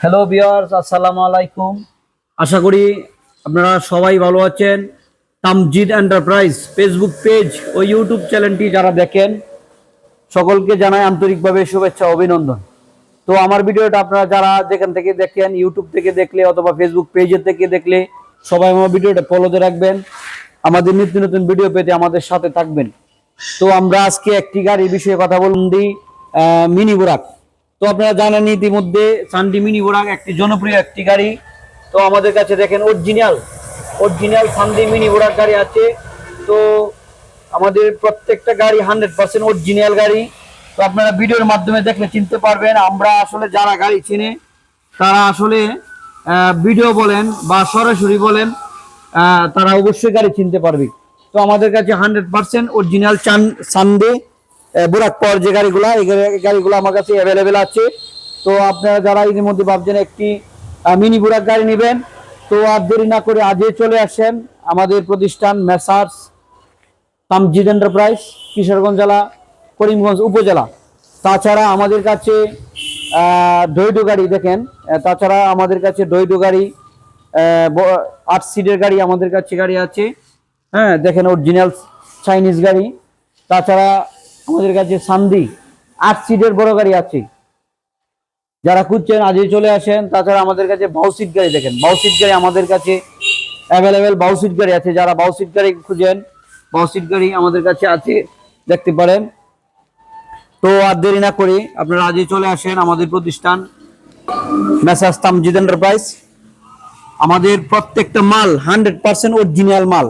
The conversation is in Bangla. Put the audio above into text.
হ্যালো বিয়ার্স আসসালামু আলাইকুম আশা করি আপনারা সবাই ভালো আছেন। তামজিদ এন্টারপ্রাইজ ফেসবুক পেজ ও ইউটিউব চ্যানেলটি যারা দেখেন, সকলকে জানাই আন্তরিকভাবে শুভেচ্ছা, অভিনন্দন। তো আমার ভিডিওটা আপনারা যারা যেখান থেকে দেখেন ইউটিউব থেকে দেখলে অথবা ফেসবুক পেজের থেকে দেখলে, সবাই আমার ভিডিওটা ফলোতে রাখবেন। আমাদের নিত্য নতুন ভিডিও পেতে আমাদের সাথে থাকবেন। তো আমরা আজকে একটি গাড়ির বিষয়ে কথা বলুন দি মিনি বোরাক তো আপনারা জানেন ইতিমধ্যে সানডি মিনি বোরাক একটি জনপ্রিয় একটি গাড়ি। তো আমাদের কাছে দেখেন অরিজিনাল অরিজিনাল সানডি মিনি বোরাক গাড়ি আছে। তো আমাদের প্রত্যেকটা গাড়ি হান্ড্রেড পার্সেন্ট অরিজিনাল গাড়ি। তো আপনারা ভিডিওর মাধ্যমে দেখলে চিনতে পারবেন, আমরা আসলে যারা গাড়ি চিনে, তারা আসলে ভিডিও বলেন বা সরাসরি বলেন তারা অবশ্যই গাড়ি চিনতে পারবে। তো আমাদের কাছে হান্ড্রেড পার্সেন্ট অরিজিনাল চান সানডে বুরাক পর যে গাড়িগুলো, এই গাড়ি- এই গাড়িগুলো আমার কাছে অ্যাভেলেবেল আছে। তো আপনারা যারা এর মধ্যে ভাবছেন একটি মিনি বুরাক গাড়ি নেবেন, তো আর দেরি না করে আজই চলে আসেন আমাদের প্রতিষ্ঠান মেসার্স তামজিদ এন্টারপ্রাইজ, কিশোরগঞ্জ জেলা, করিমগঞ্জ উপজেলা। তাছাড়া আমাদের কাছে ডৈডো গাড়ি দেখেন তাছাড়া আমাদের কাছে ডৈডো গাড়ি আট সিটের গাড়ি আমাদের কাছে গাড়ি আছে। হ্যাঁ দেখেন অরিজিনাল চাইনিজ গাড়ি। তাছাড়া আমাদের কাছে সান্দি, আট সিটের বড় গাড়ি আছে। যারা খুঁজছেন, আজই চলে আসেন। তাছাড়া আমাদের কাছে বাউসিট গাড়ি দেখেন। বাউসিট গাড়ি আমাদের কাছে অ্যাভেলেবেল বাউসিট গাড়ি আছে। যারা বাউসিট গাড়ি খুঁজেন বাউসিট গাড়ি আমাদের কাছে আছে, দেখতে পারেন। তো আর দেরি না করে আপনারা আজই চলে আসেন আমাদের প্রতিষ্ঠান মেসাজ তামজিদ এন্টারপ্রাইজ আমাদের প্রত্যেকটা মাল হান্ড্রেড পার্সেন্ট অরিজিনাল মাল।